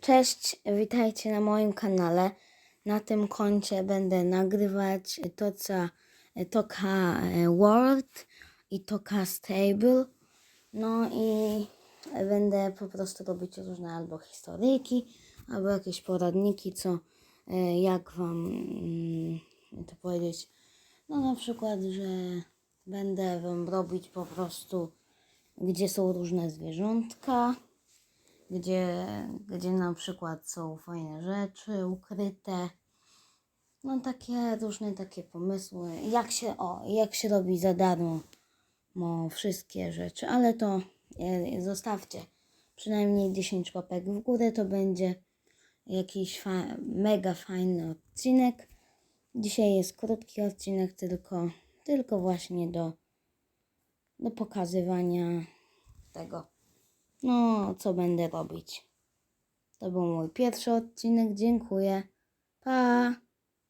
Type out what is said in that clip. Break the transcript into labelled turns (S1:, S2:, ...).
S1: Cześć, witajcie na moim kanale. Na tym koncie będę nagrywać Toca, Toka e, World i Toka Stable. No i będę po prostu robić różne albo historyjki, albo jakieś poradniki, co e, jak wam mm, to powiedzieć. No na przykład, że będę wam robić po prostu, gdzie są różne zwierzątka gdzie, gdzie na przykład są fajne rzeczy ukryte. No takie różne takie pomysły. Jak się, o, jak się robi za darmo mo, wszystkie rzeczy, ale to e, zostawcie przynajmniej 10 łapek w górę, to będzie jakiś fa- mega fajny odcinek. Dzisiaj jest krótki odcinek, tylko, tylko właśnie do, do pokazywania tego no, co będę robić. To był mój pierwszy odcinek. Dziękuję. Pa!